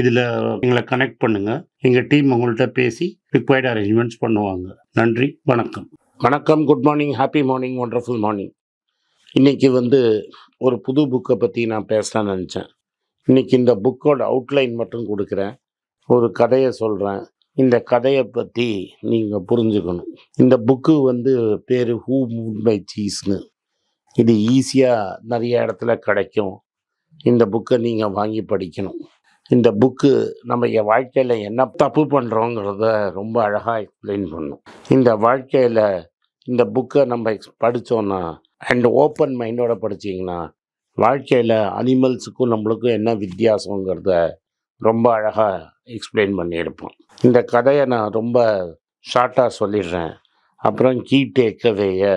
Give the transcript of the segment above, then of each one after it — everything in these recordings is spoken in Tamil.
இதில் எங்களை கனெக்ட் பண்ணுங்கள் எங்கள் டீம் உங்கள்கிட்ட பேசி ரிக்வயர்ட் அரேஞ்ச்மெண்ட்ஸ் பண்ணுவாங்க. நன்றி வணக்கம். வணக்கம் good morning happy morning wonderful morning இன்றைக்கி வந்து ஒரு புது புக்கை பற்றி நான் பேசலாம்னு நினச்சேன். இன்றைக்கி இந்த புக்கோட அவுட்லைன் மட்டும் கொடுக்குறேன். ஒரு கதையை சொல்கிறேன் இந்த கதையை பற்றி நீங்கள் புரிஞ்சுக்கணும். இந்த புக்கு வந்து பேர் ஹூ மூட் பை சீஸ்னு இது ஈஸியாக நிறைய இடத்துல கிடைக்கும். இந்த புக்கை நீங்கள் வாங்கி படிக்கணும். இந்த புக்கு நம்ம என் வாழ்க்கையில் என்ன தப்பு பண்ணுறோங்கிறத ரொம்ப அழகாக எக்ஸ்பிளைன் பண்ணும். இந்த வாழ்க்கையில் இந்த புக்கை நம்ம எக்ஸ் படித்தோன்னா அண்ட் ஓப்பன் மைண்டோட படிச்சிங்கன்னா வாழ்க்கையில் அனிமல்ஸுக்கும் நம்மளுக்கும் என்ன வித்தியாசங்கிறத ரொம்ப அழகாக எக்ஸ்பிளைன் பண்ணியிருப்போம். இந்த கதையை நான் ரொம்ப ஷார்ட்டாக சொல்லிடுறேன். அப்புறம் கீ டேக்கவேயை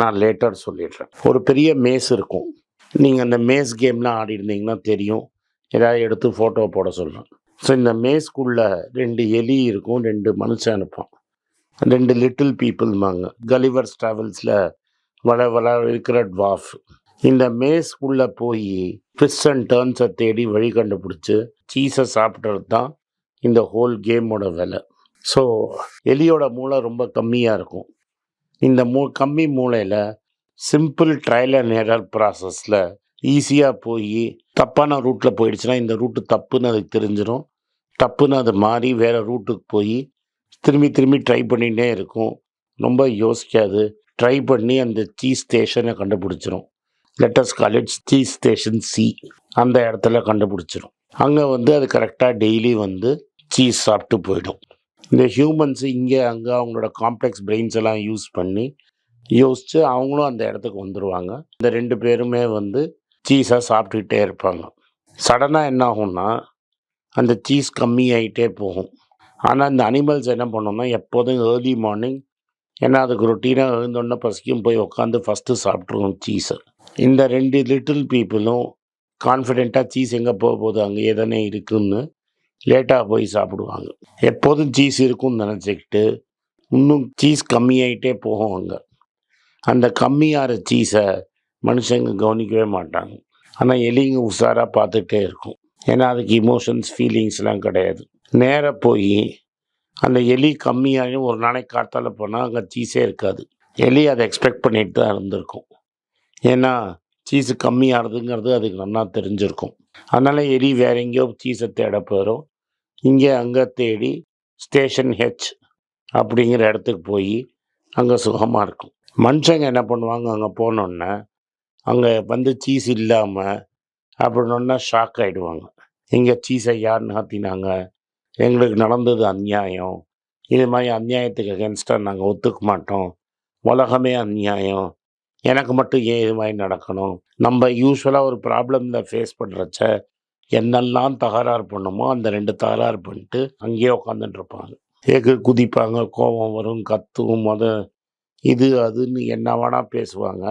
நான் லேட்டர் சொல்லிடுறேன். ஒரு பெரிய மேஸ் இருக்கும். நீங்கள் அந்த மேஸ் கேம்லாம் ஆடி இருந்தீங்கன்னா தெரியும். ஏதாவது எடுத்து ஃபோட்டோ போட சொல்கிறேன் ஸோ இந்த மேஸ்குள்ள ரெண்டு எலி இருக்கும் ரெண்டு மனுஷன் அனுப்பான் ரெண்டு லிட்டில் பீப்புள்மாங்க கலிவர்ஸ் ட்ராவல்ஸில் வள வள இருக்கிற ட்வாஃப் இந்த மேஸ்குள்ளே போய் ஃபிஷ் அண்ட் டேர்ன்ஸை தேடி வழி கண்டுபிடிச்சி சீஸை சாப்பிட்றது தான் இந்த ஹோல் கேமோட விலை. ஸோ எலியோட மூளை ரொம்ப கம்மியாக இருக்கும். இந்த மூ கம்மி மூளையில் சிம்பிள் ட்ரையல் அண்ட் எரர் ப்ராசஸில் ஈஸியாக போய் தப்பான ரூட்டில் போயிடுச்சுன்னா இந்த ரூட்டு தப்புன்னு அதுக்கு தெரிஞ்சிடும் தப்புன்னு அது மாறி வேறு ரூட்டுக்கு போய் திரும்பி திரும்பி ட்ரை பண்ணிகிட்டே இருக்கும். ரொம்ப யோசிக்காது. ட்ரை பண்ணி அந்த சீஸ் ஸ்டேஷனை கண்டுபிடிச்சிரும். லெட்டஸ் காலேஜ் சீஸ் ஸ்டேஷன் சி அந்த இடத்துல கண்டுபிடிச்சிரும். அங்கே வந்து அது கரெக்டாக டெய்லி வந்து சீஸ் சாப்பிட்டு போயிடும். இந்த ஹியூமன்ஸ் இங்கே அங்கே அவங்களோட காம்ப்ளெக்ஸ் பிரெயின்ஸ் எல்லாம் யூஸ் பண்ணி யோசித்து அவங்களும் அந்த இடத்துக்கு வந்துடுவாங்க இந்த ரெண்டு பேருமே வந்து சீஸாக சாப்பிட்டுக்கிட்டே இருப்பாங்க. சடனாக என்ன ஆகும்னா அந்த சீஸ் கம்மியாகிட்டே போகும். ஆனால் இந்த அனிமல்ஸ் என்ன பண்ணோம்னா எப்போதும் ஏர்லி மார்னிங் ஏன்னா அதுக்கு ரொட்டீனாக எழுந்தோடனே பசிக்கும் போய் உட்காந்து ஃபஸ்ட்டு சாப்பிட்ருவோம் சீஸை. இந்த ரெண்டு லிட்டில் பீப்புளும் கான்ஃபிடெண்ட்டாக சீஸ் எங்கே போக போகுது அங்கேயே தானே இருக்குன்னு லேட்டாக போய் சாப்பிடுவாங்க. எப்போதும் சீஸ் இருக்கும்னு நினச்சிக்கிட்டு இன்னும் சீஸ் கம்மியாயிட்டே போகும் அங்கே. அந்த கம்மியாகிற சீஸை மனுஷங்க கவனிக்கவே மாட்டாங்க. ஆனால் எலிங்க உஷாராக பார்த்துட்டே இருக்கும். ஏன்னா அதுக்கு இமோஷன்ஸ் ஃபீலிங்ஸ்லாம் கிடையாது. நேராக போய் அந்த எலி கம்மியாகும் ஒரு நாளைக்கு காத்தால போனால் அங்கே சீஸே இருக்காது. எலி அதை எக்ஸ்பெக்ட் பண்ணிட்டு தான் இருந்திருக்கும். ஏன்னா சீஸு கம்மியாகிறதுங்கிறது அதுக்கு நல்லா தெரிஞ்சிருக்கும். அதனால் எலி வேற எங்கேயோ சீஸை தேட போயிடும் இங்கே அங்கே தேடி ஸ்டேஷன் ஹெச் அப்படிங்கிற இடத்துக்கு போய் அங்கே சுகமாக இருக்கும். மனுஷங்க என்ன பண்ணுவாங்க அங்கே போனோன்னே அங்கே வந்து சீஸ் இல்லாமல் அப்படின்னா ஷாக் ஆகிடுவாங்க இங்கே சீஸை யார் நகர்த்தினாங்க எங்களுக்கு நடந்தது அநியாயம் இது மாதிரி அநியாயத்துக்கு அகேன்ஸ்டாக நாங்கள் ஒத்துக்க மாட்டோம். உலகமே அநியாயம் எனக்கு மட்டும் ஏன் இது மாதிரி நடக்கணும்? நம்ம யூஸ்வலாக ஒரு ப்ராப்ளமில் ஃபேஸ் பண்ணுறச்ச என்னெல்லாம் தகராறு பண்ணுமோ அந்த ரெண்டு தகராறு பண்ணிட்டு அங்கேயே உட்காந்துட்டுருப்பாங்க ஏக்கு குதிப்பாங்க கோபம் வரும் கத்தும் மொத இது அதுன்னு என்ன வேணால் பேசுவாங்க.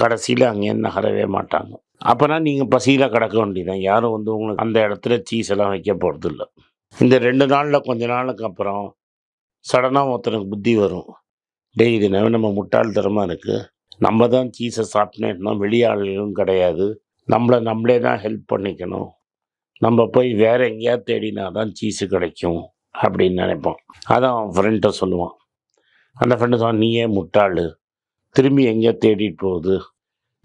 கடைசியில் அங்கே நகரவே மாட்டாங்க. அப்போனா நீங்கள் பசியில் கிடக்க வேண்டியதான் யாரும் வந்து உங்களுக்கு அந்த இடத்துல சீஸ் எல்லாம் வைக்க போகிறது இல்லை இந்த ரெண்டு நாளில் கொஞ்ச நாளுக்கு அப்புறம் சடனாக ஒருத்தனுக்கு புத்தி வரும். டே இது என்ன நம்ம முட்டாள்தரமாக இருக்குது நம்ம தான் சீஸை சாப்பிட்டேன்னா வெளியாளுகளும் கிடையாது. நம்மளை நம்மளே தான் ஹெல்ப் பண்ணிக்கணும். நம்ம போய் வேற எங்கேயாவது தேடினா தான் சீஸு கிடைக்கும் அப்படின்னு நினைப்போம் அதான் அவன் ஃப்ரெண்ட்டை சொல்லுவான். அந்த ஃப்ரெண்டு சொன்னான் நீயே முட்டாள். திரும்பி எங்கே தேடிட்டு போகுது.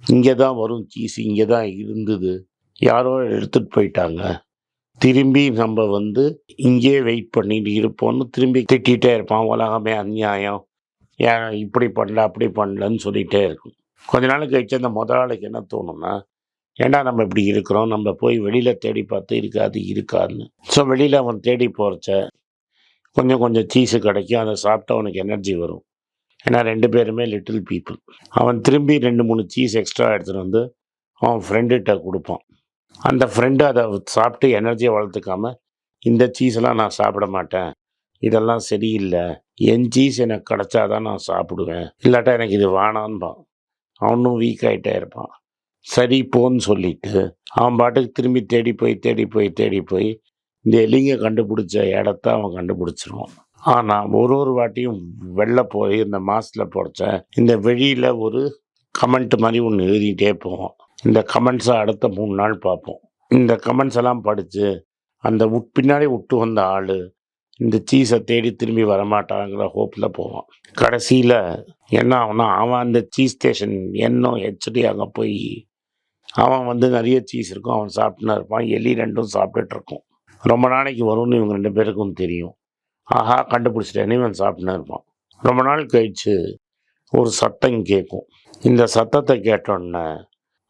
இங்கே தான் வரும் சீஸ் இங்கே தான் இருந்தது. யாரோ எடுத்துகிட்டு போயிட்டாங்க. திரும்பி நம்ம வந்து இங்கேயே வெயிட் பண்ணிட்டு இருப்போம்னு திரும்பி திட்டிகிட்டே இருப்பான். உலகமே அநியாயம். ஏன் இப்படி பண்ணல அப்படி பண்ணலன்னு சொல்லிகிட்டே இருக்கும். கொஞ்ச நாள் கழிச்சு அந்த முதலாளிக்கு என்ன தோணும்னா ஏன்டா நம்ம இப்படி இருக்கிறோம்? நம்ம போய் வெளியில் தேடி பார்த்து இருக்காது இருக்காதுன்னு. ஸோ வெளியில் அவன் தேடி போகிறச்ச கொஞ்சம் கொஞ்சம் சீஸு கிடைக்கும். அதை சாப்பிட்டா அவனுக்கு எனர்ஜி வரும். ஏன்னா ரெண்டு பேருமே லிட்டில் பீப்புள் அவன் திரும்பி ரெண்டு மூணு சீஸ் எக்ஸ்ட்ரா எடுத்துகிட்டு வந்து அவன் ஃப்ரெண்டுகிட்ட கொடுப்பான். அந்த ஃப்ரெண்டு அதை சாப்பிட்டு எனர்ஜியை வளர்த்துக்காம இந்த சீஸெல்லாம் நான் சாப்பிட மாட்டேன். இதெல்லாம் சரியில்லை. என் சீஸ் எனக்கு கிடச்சா தான் நான் சாப்பிடுவேன். இல்லாட்டா எனக்கு இது வேணான்பான் அவனும் வீக் ஆகிட்டே இருப்பான். சரி போன்னு சொல்லிட்டு அவன் பாட்டுக்கு திரும்பி தேடி போய் தேடி போய் தேடி போய் இந்த எலிங்க கண்டுபிடிச்ச இடத்த அவன் கண்டுபிடிச்சிருவான். ஆனால் ஒரு ஒரு வாட்டியும் வெளில போய் இந்த மாசத்தில் போடுச்ச இந்த வெளியில் ஒரு கமெண்ட் மாதிரி ஒன்று எழுதிட்டே போவோம். இந்த கமெண்ட்ஸை அடுத்த மூணு நாள் பார்ப்போம். இந்த கமெண்ட்ஸ் எல்லாம் படித்து அந்த உட் பின்னாடி விட்டு வந்த ஆள் இந்த சீஸை தேடி திரும்பி வரமாட்டாங்கிற ஹோப்பில் போவான். கடைசியில் என்ன ஆகும்னா அவன் அந்த சீஸ் ஸ்டேஷன் என்னும் ஹெச்டி அங்கே போய் அவன் வந்து நிறைய சீஸ் இருக்கும் அவன் சாப்பிட்டுன்னு இருப்பான். எலி ரெண்டும் சாப்பிட்டுட்டு இருக்கும். ரொம்ப நாளைக்கு வரும்னு இவங்க ரெண்டு பேருக்கும் தெரியும். ஆஹா கண்டுபிடிச்சிட்டேன். இவன் சாப்பிட்டுன்னு இருப்பான். ரொம்ப நாள் கழிச்சு ஒரு சத்தம் கேட்கும் இந்த சத்தத்தை கேட்டோன்னே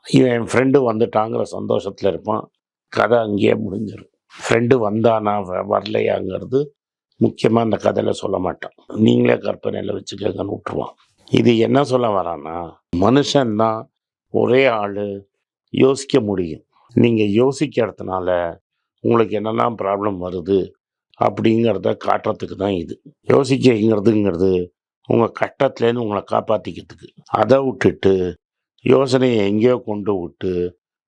இவன் என் ஃப்ரெண்டு வந்துட்டாங்கிற சந்தோஷத்தில் இருப்பான். கதை அங்கேயே முடிஞ்சிடும் ஃப்ரெண்டு வந்தானா வ- வரலையாங்கிறது முக்கியமாக அந்த கதையில் சொல்ல மாட்டான். நீங்களே கற்பனையில் வச்சுக்கங்கன்னு விட்டுருவான். இது என்ன சொல்ல வரான்னா மனுஷன்தான் ஒரே ஆள் யோசிக்க முடியும். நீங்கள் யோசிக்கிறதுனால உங்களுக்கு என்னெல்லாம் ப்ராப்ளம் வருது அப்படிங்கிறத காட்டுறதுக்கு தான் இது. யோசிக்கிறதுங்கிறது உங்கள் கட்டத்துலேருந்து உங்களை காப்பாற்றிக்கிறதுக்கு அதை விட்டுட்டு யோசனையை எங்கேயோ கொண்டு விட்டு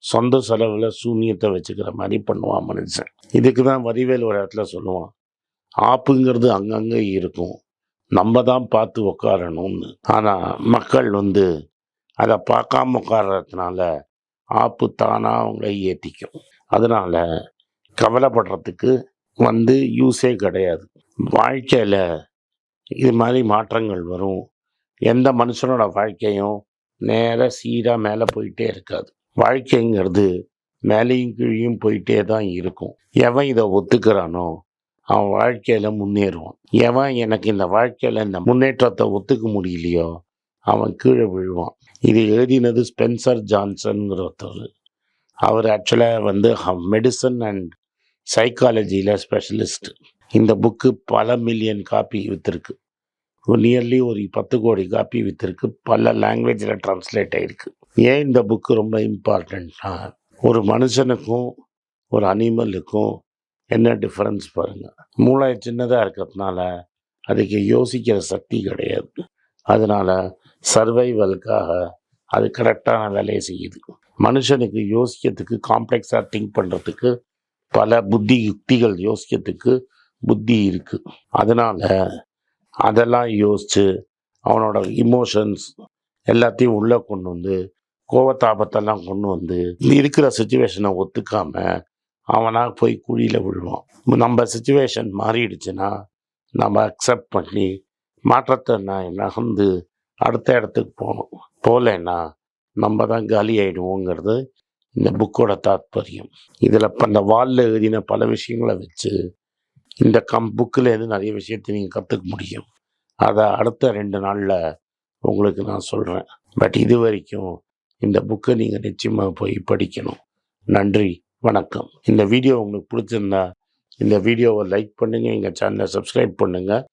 சொந்த செலவில் சூன்யத்தை வச்சுக்கிற மாதிரி பண்ணுவான் மனுஷன். இதுக்கு தான் வரிவேல் ஒரு இடத்துல சொல்லுவான். ஆப்புங்கிறது அங்கங்கே இருக்கும். நம்ம தான் பார்த்து உட்காரணும்னு ஆனால் மக்கள் வந்து அதை பார்க்காம உட்கார்றதுனால ஆப்பு தானாக அவங்கள ஏற்றிக்கும் அதனால் கவலைப்படுறதுக்கு வந்து யூஸே கிடையாது. வாழ்க்கையில் இது மாதிரி மாற்றங்கள் வரும். எந்த மனுஷனோட வாழ்க்கையும் நேராக சீராக மேலே போயிட்டே இருக்காது. வாழ்க்கைங்கிறது மேலேயும் கீழேயும் போயிட்டே தான் இருக்கும். எவன் இதை ஒத்துக்கிறானோ அவன் வாழ்க்கையில் முன்னேறுவான். எவன் எனக்கு இந்த வாழ்க்கையில் இந்த முன்னேற்றத்தை ஒத்துக்க முடியலையோ அவன் கீழே விழுவான். இது எழுதினது ஸ்பென்சர் ஜான்சன்ங்கிற ஒருத்தர் அவர் ஆக்சுவலாக வந்து மெடிசன் அண்ட் சைக்காலஜியில் ஸ்பெஷலிஸ்ட் இந்த புக்கு பல மில்லியன் காப்பி விற்றுருக்கு நியர்லி ஒரு பத்து கோடி காப்பி விற்றுருக்கு பல லாங்குவேஜில் ட்ரான்ஸ்லேட் ஆகிருக்கு ஏன் இந்த புக்கு ரொம்ப இம்பார்ட்டண்ட்னா ஒரு மனுஷனுக்கும் ஒரு அனிமலுக்கும் என்ன டிஃப்ரென்ஸ் பாருங்கள் மூளை சின்னதாக இருக்கிறதுனால அதுக்கு யோசிக்கிற சக்தி கிடையாது. அதனால் சர்வைவலுக்காக அது கரெக்டான வேலையை செய்யுது. மனுஷனுக்கு யோசிக்கிறதுக்கு காம்ப்ளெக்ஸாக திங்க் பண்ணுறதுக்கு பல புத்தி யுக்திகள் யோசிக்கிறதுக்கு புத்தி இருக்குது அதனால் அதெல்லாம் யோசித்து அவனோட இமோஷன்ஸ் எல்லாத்தையும் உள்ளே கொண்டு வந்து கோவத்தாபத்தெல்லாம் கொண்டு வந்து இருக்கிற சுச்சுவேஷனை ஒத்துக்காமல் அவனாக போய் குழியில் விழுவான். நம்ம சுச்சுவேஷன் மாறிடுச்சுன்னா நம்ம அக்செப்ட் பண்ணி மாற்றத்தை நான் நகர்ந்து அடுத்த இடத்துக்கு போகணும். போகலைன்னா நம்ம தான் காலி ஆகிடுவோங்கிறது இந்த புக்கோட தாத்பரியம். இதில் இப்போ இந்த வாலில் எழுதின பல விஷயங்களை வச்சு இந்த கம் புக்கில் இருந்து நிறைய விஷயத்தை நீங்கள் கற்றுக்க முடியும். அதை அடுத்த ரெண்டு நாளில் உங்களுக்கு நான் சொல்கிறேன் பட் இது வரைக்கும் இந்த புக்கை நீங்கள் நிச்சயமாக போய் படிக்கணும். நன்றி வணக்கம். இந்த வீடியோ உங்களுக்கு பிடிச்சிருந்தா இந்த வீடியோவை லைக் பண்ணுங்கள் எங்கள் சேனலை சப்ஸ்கிரைப் பண்ணுங்கள்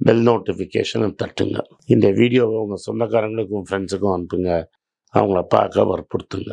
பெல் நோட்டிஃபிகேஷனை தட்டுங்க. இந்த வீடியோவை உங்கள் சொந்தக்காரங்களுக்கும் ஃப்ரெண்ட்ஸுக்கும் அனுப்புங்க. அவங்கள பார்க்க வற்புறுத்துங்க.